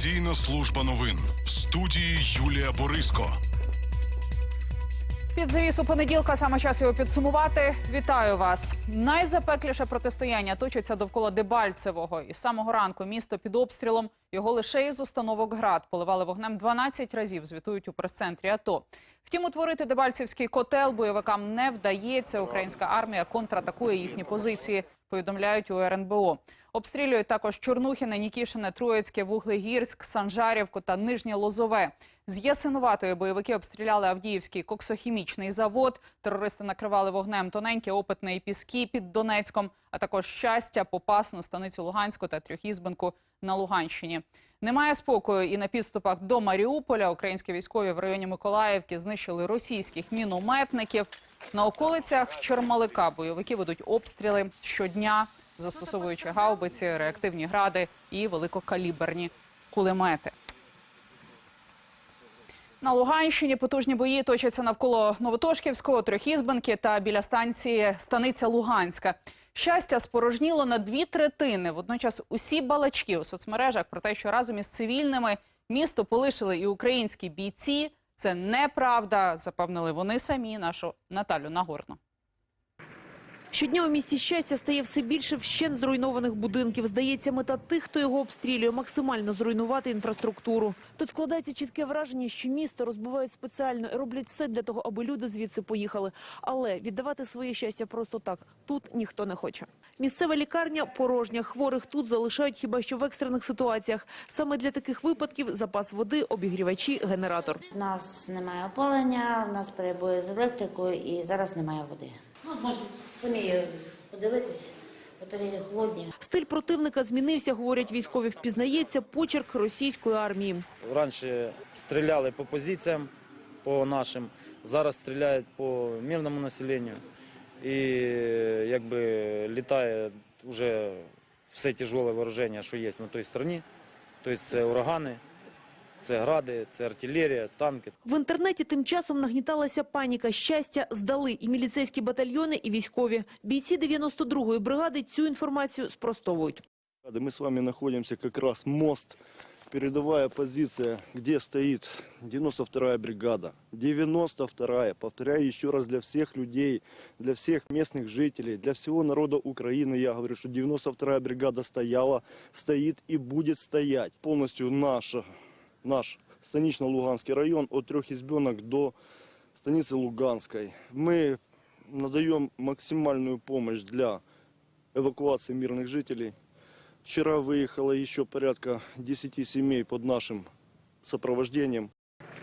Телевізійна служба новин в студії Юлія Бориско. Під завісу понеділка саме час його підсумувати. Вітаю вас. Найзапекліше протистояння точиться довкола Дебальцевого. І з самого ранку місто під обстрілом його лише із установок град поливали вогнем 12 разів. Звітують у прес-центрі АТО. Втім, утворити Дебальцевський котел бойовикам не вдається. Українська армія контратакує їхні позиції. Повідомляють у РНБО. Обстрілюють також Чорнухіне, Нікішине, Троїцьке, Вуглегірськ, Санжарівку та Нижнє Лозове. З Ясинуватої бойовики обстріляли Авдіївський коксохімічний завод. Терористи накривали вогнем тоненькі опитне і піски під Донецьком, а також щастя, Попасну, станицю Луганську та Трьохізбинку на Луганщині. Немає спокою і на підступах до Маріуполя. Українські військові в районі Миколаївки знищили російських мінометників. На околицях Чермалика бойовики ведуть обстріли щодня, застосовуючи гаубиці, реактивні гради і великокаліберні кулемети. На Луганщині потужні бої точаться навколо Новотошківського, Трьохізбенки та біля станції Станиця Луганська. Щастя спорожніло на дві третини. Водночас усі балачки у соцмережах про те, що разом із цивільними місто полишили і українські бійці. Це неправда, запевнили вони самі нашу Наталю Нагорну. Щодня у місті щастя стає все більше вщент зруйнованих будинків. Здається, мета тих, хто його обстрілює, максимально зруйнувати інфраструктуру. Тут складається чітке враження, що місто розбивають спеціально і роблять все для того, аби люди звідси поїхали. Але віддавати своє щастя просто так тут ніхто не хоче. Місцева лікарня порожня. Хворих тут залишають хіба що в екстрених ситуаціях. Саме для таких випадків запас води, обігрівачі, генератор. У нас немає опалення, у нас перебої з електрикою і зараз немає води. Ну, можете самі подивитись, батареї холодні. Стиль противника змінився, говорять військові. Впізнається почерк російської армії. Раніше стріляли по позиціям, по нашим, зараз стріляють по мирному населенню. І якби літає вже все тяжеле вооруження, що є на той стороні. Тобто це урагани, це гради, це артилерія, танки. В інтернеті тим часом нагніталася паніка. Щастя здали і міліцейські батальйони, і військові. Бійці 92-ї бригади цю інформацію спростовують. Мы с вами находимся как раз мост, передовая позиция, где стоит 92-я бригада. 92-я, повторяю еще раз для всех людей, для всех местных жителей, для всего народа Украины. Я говорю, что 92-я бригада стояла, стоит и будет стоять. Полностью наша, наш станично-луганский район от трех избенок до станицы Луганской. Мы надаем максимальную помощь для эвакуации мирных жителей. Вчера выехало еще порядка 10 семей под нашим сопровождением.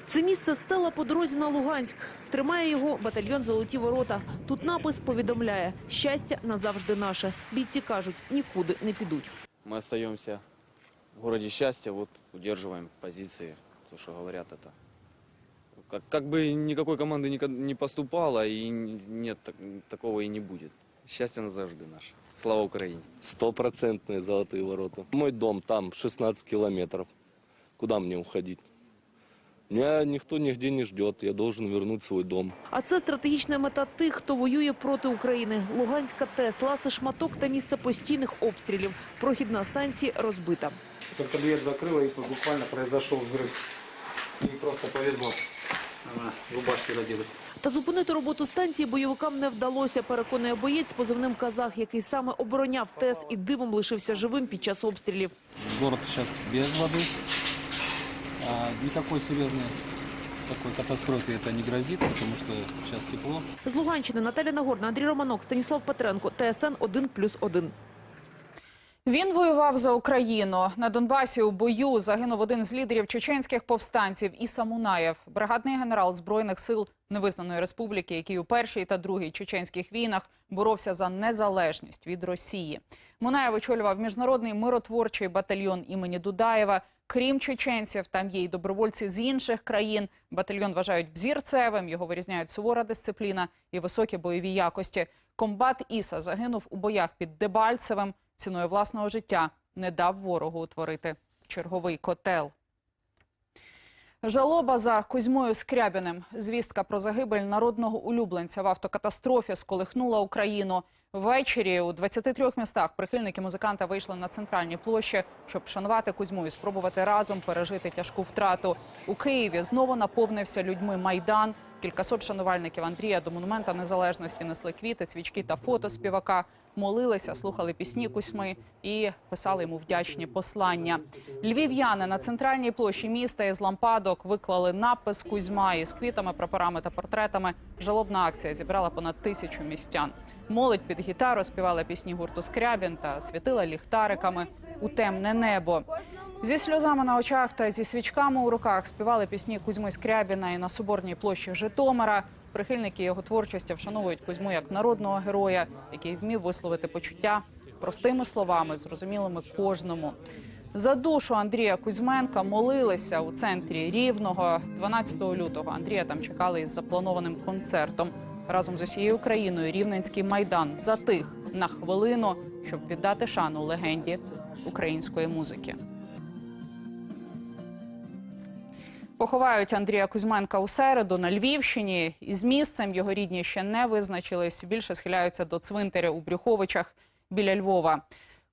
Це місце стела по дорозі на Луганськ. Тримає його батальйон «Золоті ворота». Тут напис повідомляє «Щастя назавжди наше». Бійці кажуть, нікуди не підуть. Мы остаемся в городе счастья, вот удерживаем позиции, то, что говорят это. Как, как бы никакой команды никак- не поступало, и нет, так- такого и не будет. Счастье назавжди наше. Слава Украине! Стопроцентные золотые ворота. Мой дом там 16 километров. Куда мне уходить? Меня никто нигде не ждет. Я должен вернуть свой дом. А це стратегічна мета тих, хто воює проти України. Луганська ТЕС, ласи шматок та місце постійних обстрілів. Прохідна станція розбита. Только дверь закрыла и буквально произошел взрыв. И просто повезло. Она в рубашке родилась. Та зупинити роботу станції бойовикам не вдалося, переконує боєць з позивним «Казах», який саме обороняв ТЕС і дивом лишився живим під час обстрілів. Город сейчас без воды. А, никакой серьезной такой катастрофе это не грозит, потому что сейчас тепло. З Луганщини Наталя Нагорна, Андрій Романок, Станіслав Петренко, ТСН 1+,1. Він воював за Україну на Донбасі. У бою загинув один з лідерів чеченських повстанців Іса Мунаєв, бригадний генерал збройних сил невизнаної республіки, який у першій та другій чеченських війнах боровся за незалежність від Росії. Мунаєв очолював міжнародний миротворчий батальйон імені Дудаєва. Крім чеченців, там є й добровольці з інших країн. Батальйон вважають взірцевим. Його вирізняють сувора дисципліна і високі бойові якості. Комбат Іса загинув у боях під Дебальцевим. Ціною власного життя не дав ворогу утворити черговий котел. Жалоба за Кузьмою Скрябіним. Звістка про загибель народного улюбленця в автокатастрофі сколихнула Україну. Ввечері у 23 містах прихильники музиканта вийшли на центральні площі, щоб вшанувати Кузьму і спробувати разом пережити тяжку втрату. У Києві знову наповнився людьми майдан. Кількасот шанувальників Андрія до монумента незалежності несли квіти, свічки та фото співака. Молилися, слухали пісні Кузьми і писали йому вдячні послання. Львів'яни на центральній площі міста із лампадок виклали напис Кузьма із квітами, прапорами та портретами. Жалобна акція зібрала понад тисячу містян. Молодь під гітару співала пісні гурту Скрябін та світила ліхтариками у темне небо. Зі сльозами на очах та зі свічками у руках співали пісні Кузьми Скрябіна і на Соборній площі Житомира. Прихильники його творчості вшановують Кузьму як народного героя, який вмів висловити почуття простими словами, зрозумілими кожному. За душу Андрія Кузьменка молилися у центрі Рівного 12 лютого. Андрія там чекали із запланованим концертом. Разом з усією Україною Рівненський майдан затих на хвилину, щоб віддати шану легенді української музики. Поховають Андрія Кузьменка у середу на Львівщині. Із місцем його рідні ще не визначились. Більше схиляються до цвинтаря у Брюховичах біля Львова.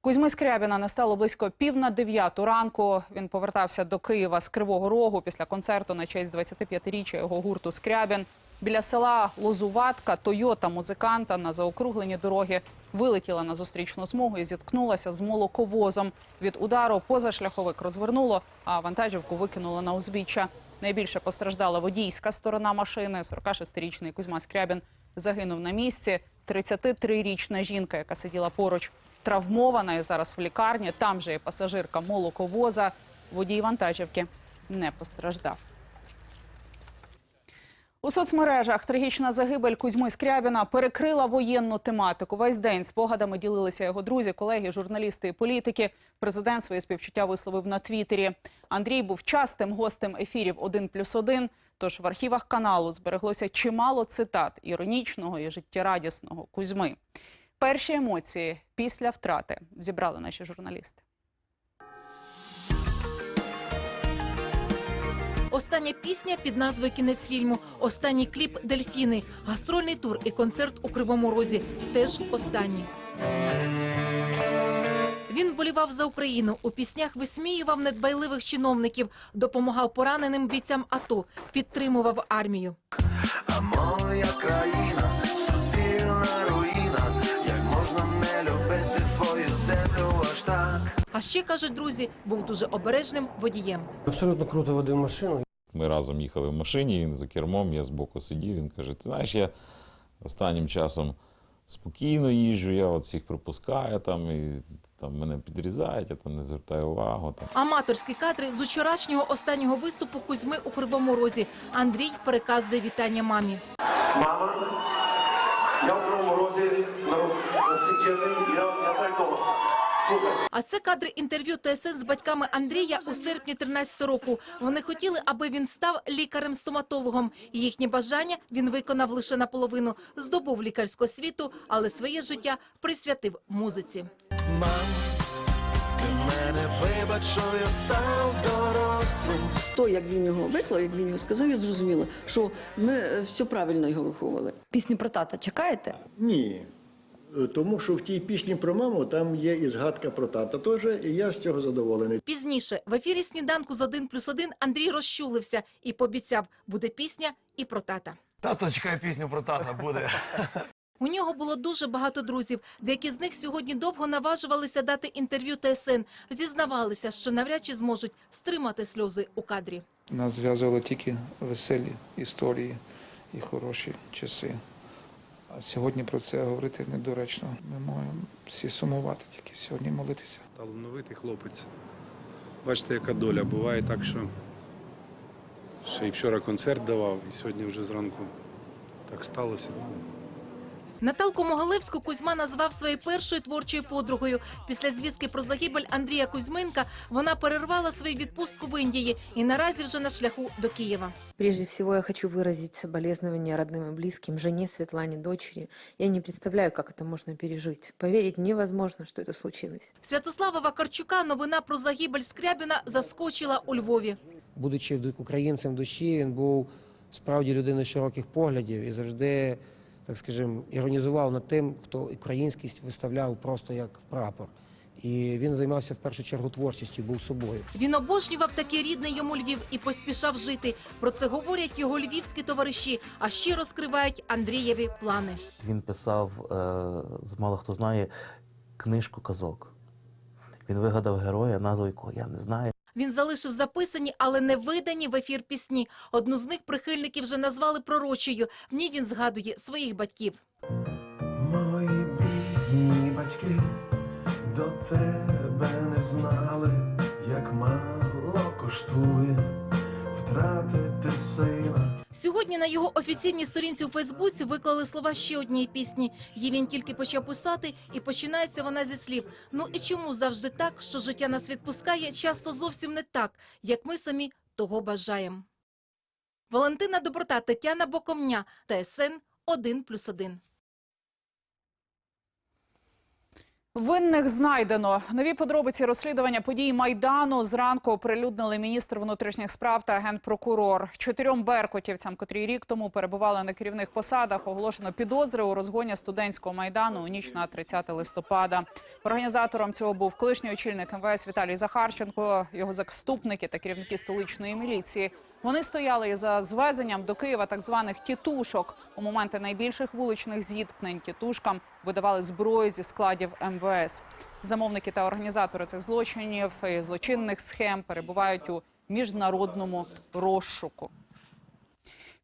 Кузьми Скрябіна настало близько пів на дев'яту ранку. Він повертався до Києва з Кривого Рогу після концерту на честь 25-річчя його гурту Скрябін. Біля села Лозуватка Тойота музиканта на заокруглені дороги вилетіла на зустрічну смугу і зіткнулася з молоковозом. Від удару позашляховик розвернуло, а вантажівку викинуло на узбіччя. Найбільше постраждала водійська сторона машини. 46-річний Кузьма Скрябін загинув на місці. 33-річна жінка, яка сиділа поруч, травмована і зараз в лікарні. Там же і пасажирка молоковоза. Водій вантажівки не постраждав. У соцмережах трагічна загибель Кузьми Скрябіна перекрила воєнну тематику. Весь день спогадами ділилися його друзі, колеги, журналісти і політики. Президент свої співчуття висловив на Твіттері. Андрій був частим гостем ефірів «1 плюс 1», Тож в архівах каналу збереглося чимало цитат іронічного і життєрадісного Кузьми. Перші емоції після втрати зібрали наші журналісти. Остання пісня під назвою Кінець фільму. Останній кліп Дельфіни. Гастрольний тур і концерт у Кривому Розі. Теж останній. Він вболівав за Україну. У піснях висміював недбайливих чиновників, допомагав пораненим бійцям АТО, підтримував армію. А моя країна свою землю аж так. А ще кажуть друзі, був дуже обережним водієм. Абсолютно круто водив машину. Ми разом їхали в машині, він за кермом, я збоку сидів. Він каже: Ти знаєш, я останнім часом спокійно їжджу, я от всіх пропускаю там, і там мене підрізають, я там не звертаю увагу. Там. Аматорські кадри з учорашнього останнього виступу Кузьми у Кривому Розі. Андрій переказує вітання мамі. Мама, я в Кривому розі, я, я так дома. А це кадри інтерв'ю ТСН з батьками Андрія у серпні 13 року. Вони хотіли, аби він став лікарем-стоматологом. Їхнє бажання він виконав лише наполовину. Здобув лікарську освіту, але своє життя присвятив музиці. Мам, ти мене вибач, що я став дорослим. То, як він його виклав, як він його сказав, я зрозуміла, що ми е, все правильно його виховували. Пісню про тата чекаєте? Ні. Е, Тому що в тій пісні про маму там є і згадка про тата теж, і я з цього задоволений. Пізніше в ефірі сніданку з 1 плюс 1 Андрій розчулився і пообіцяв, буде пісня і про тата. Тато чекає пісню про тата буде. У нього було дуже багато друзів. Деякі з них сьогодні довго наважувалися дати інтерв'ю ТСН. Зізнавалися, що навряд чи зможуть стримати сльози у кадрі. Нас зв'язували тільки веселі історії і хороші часи. А сьогодні про це говорити недоречно. Ми маємо всі сумувати тільки сьогодні молитися. Талановитий хлопець. Бачите, яка доля. Буває так, що ще й вчора концерт давав, і сьогодні вже зранку так сталося. Ну, Наталку Могилевську Кузьма назвав своєю першою творчою подругою. Після звістки про загибель Андрія Кузьменка вона перервала свою відпустку в Індії і наразі вже на шляху до Києва. Прежде всего я хочу выразить соболезнования родным и близким, жене Светлане, дочери. Я не представляю, как это можно пережить. Поверить невозможно, что это случилось. Святослава Вакарчука новина про загибель Скрябіна заскочила у Львові. Будучи українцем в душі, він був справді людиною широких поглядів і завжди так скажімо, іронізував над тим, хто українськість виставляв просто як прапор. І він займався в першу чергу творчістю, був собою. Він обожнював такий рідний йому Львів і поспішав жити. Про це говорять його львівські товариші, а ще розкривають Андрієві плани. Він писав, е, з мало хто знає, книжку казок. Він вигадав героя, назву якого я не знаю. Він залишив записані, але не видані в ефір пісні. Одну з них прихильники вже назвали пророчою. В ній він згадує своїх батьків. Мої бідні батьки до тебе не знали, як мало коштує втратити сина. Сьогодні на його офіційній сторінці у Фейсбуці виклали слова ще однієї пісні. Її він тільки почав писати, і починається вона зі слів. Ну і чому завжди так, що життя нас відпускає, часто зовсім не так, як ми самі того бажаємо. Валентина Доброта, Тетяна Боковня, ТСН 1+,1. Винних знайдено. Нові подробиці розслідування подій Майдану зранку оприлюднили міністр внутрішніх справ та генпрокурор. Чотирьом беркутівцям, котрі рік тому перебували на керівних посадах, оголошено підозри у розгоні студентського майдану у ніч на 30 листопада. Організатором цього був колишній очільник МВС Віталій Захарченко, його заступники та керівники столичної міліції. Вони стояли за звезенням до Києва так званих тітушок. У моменти найбільших вуличних зіткнень тітушкам видавали зброю зі складів МВС. Замовники та організатори цих злочинів і злочинних схем перебувають у міжнародному розшуку.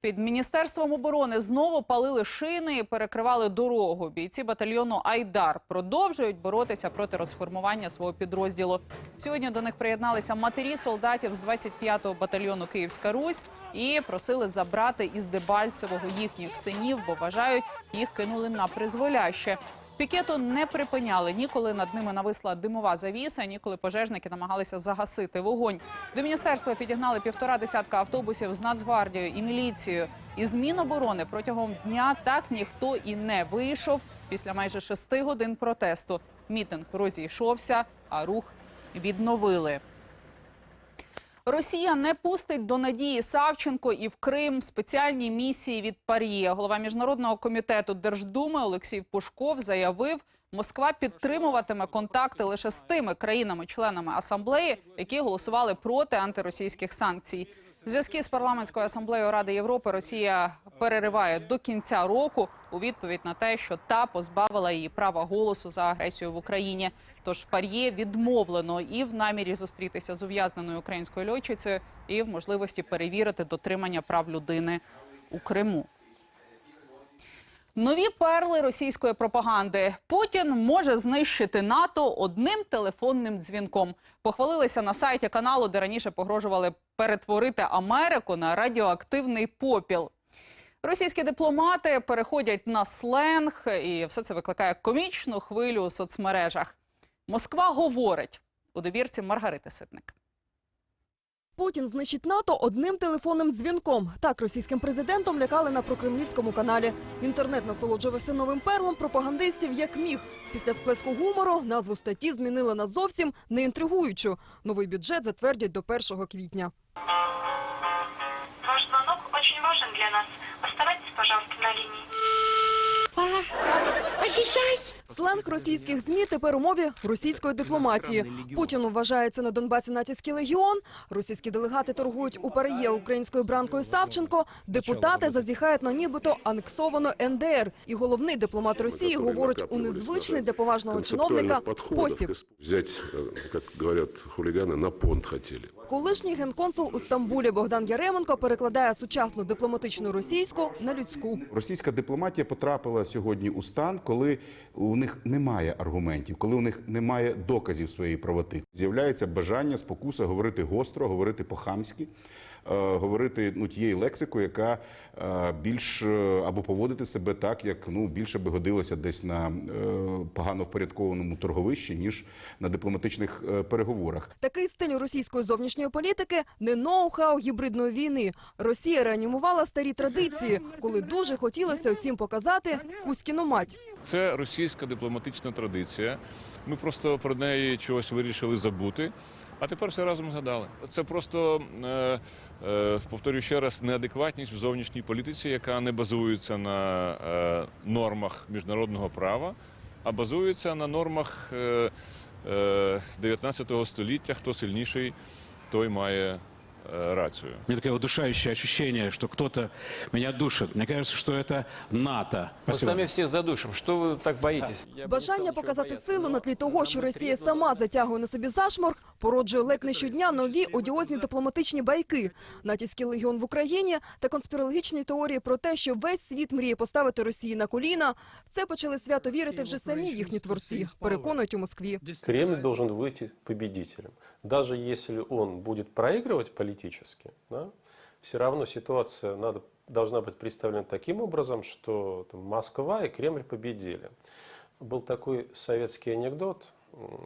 Під міністерством оборони знову палили шини і перекривали дорогу. Бійці батальйону Айдар продовжують боротися проти розформування свого підрозділу. Сьогодні до них приєдналися матері солдатів з 25-го батальйону Київська Русь і просили забрати із Дебальцевого їхніх синів, бо вважають, їх кинули на призволяще. Пікету не припиняли ні коли над ними нависла димова завіса, ні коли пожежники намагалися загасити вогонь. До міністерства підігнали півтора десятка автобусів з Нацгвардією і міліцією. Із Міноборони протягом дня так ніхто і не вийшов. Після майже шести годин протесту мітинг розійшовся, а рух відновили. Росія не пустить до Надії Савченко і в Крим спеціальні місії від Пар'є. Голова міжнародного комітету Держдуми Олексій Пушков заявив, Москва підтримуватиме контакти лише з тими країнами-членами асамблеї, які голосували проти антиросійських санкцій. Зв'язки з парламентською асамблеєю Ради Європи Росія перериває до кінця року у відповідь на те, що та позбавила її права голосу за агресію в Україні. Тож пар'є відмовлено і в намірі зустрітися з ув'язненою українською льотчицею, і в можливості перевірити дотримання прав людини у Криму. Нові перли російської пропаганди. Путін може знищити НАТО одним телефонним дзвінком. Похвалилися на сайті каналу, де раніше погрожували перетворити Америку на радіоактивний попіл. Російські дипломати переходять на сленг, і все це викликає комічну хвилю у соцмережах. Москва говорить у добірці Маргарити Ситник. Путін знищить НАТО одним телефонним дзвінком. Так російським президентом лякали на прокремлівському каналі. Інтернет насолоджувався новим перлом пропагандистів як міг. Після сплеску гумору назву статті змінили на зовсім не інтригуючу. Новий бюджет затвердять до 1 квітня. Ваш звонок очень важен для нас. Оставайтесь, пожалуйста, на линии. Сленг російських змі тепер у мові російської дипломатії. Путін вважає це на Донбасі натівський легіон. Російські делегати торгують у пар'є українською бранкою Савченко. Депутати зазіхають на нібито анексовану НДР. І головний дипломат Росії говорить у незвичний для поважного чиновника спосіб. Взять, э, как говорят хулиганы, на понт хотели. Колишній генконсул у Стамбулі Богдан Яременко перекладає сучасну дипломатичну російську на людську. Російська дипломатія потрапила сьогодні у стан, коли у них немає аргументів, коли у них немає доказів своєї правоти. З'являється бажання, спокуса говорити гостро, говорити по-хамськи, говорити ну тією лексикою, яка е, більш е, або поводити себе так, як ну більше би годилося десь на е, погано впорядкованому торговищі, ніж на дипломатичних е, переговорах. Такий стиль російської зовнішньої політики не ноу-хау гібридної війни. Росія реанімувала старі традиції, коли дуже хотілося всім показати Кузькіну мать. Це російська дипломатична традиція. Ми просто про неї чогось вирішили забути, а тепер все разом згадали. Це просто е, е, повторюю ще раз, неадекватність в зовнішній політиці, яка не базується на е, нормах міжнародного права, а базується на нормах е, е, 19 століття. Хто сильніший, той має е, рацію. У меня такое удушающее ощущение, что кто-то меня душит. Мне кажется, что это НАТО. Мы Спасибо. сами всех задушим. Что вы так боитесь? Бажання показати силу на тлі того, що Росія сама затягує на собі зашморг, породжує ледь не щодня нові одіозні дипломатичні байки, натівський легіон в Україні та конспірологічні теорії про те, що весь світ мріє поставити Росії на коліна. В це почали свято вірити вже самі їхні творці, переконують у Москві. Кремль должен выйти победителем. Даже если он будет проигрывать политически, да, все равно ситуация надо, должна быть представлена таким образом, что там, Москва и Кремль победили. Был такой советский анекдот,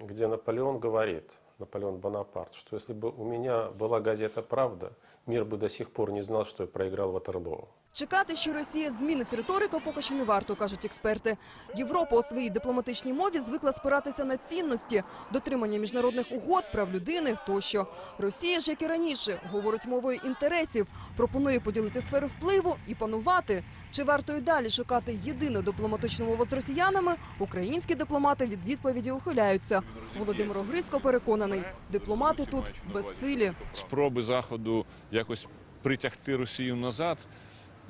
где Наполеон говорит, Наполеон Бонапарт, что если бы у меня была газета «Правда», мир бы до сих пор не знал, что я проиграл Ватерлоу. Чекати, що Росія змінить риторику, поки що не варто, кажуть експерти. Європа у своїй дипломатичній мові звикла спиратися на цінності, дотримання міжнародних угод, прав людини тощо. Росія ж, як і раніше, говорить мовою інтересів, пропонує поділити сфери впливу і панувати. Чи варто й далі шукати єдину дипломатичну мову з росіянами? Українські дипломати від відповіді ухиляються. Володимир Огризко переконаний, дипломати тут безсилі. Спроби Заходу якось притягти Росію назад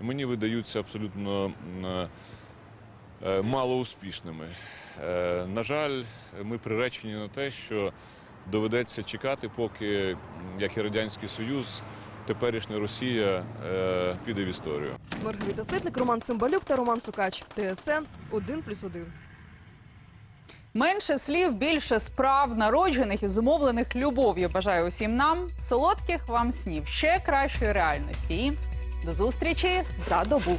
мені видаються абсолютно м, е, малоуспішними. Е, На жаль, ми приречені на те, що доведеться чекати, поки, як і Радянський Союз, теперішня Росія е, піде в історію. Маргарита Ситник, Роман Цимбалюк та Роман Сукач. ТСН 1+,1. Менше слів, більше справ, народжених і зумовлених любов'ю. Бажаю усім нам солодких вам снів, ще кращої реальності. І до зустрічі за добу.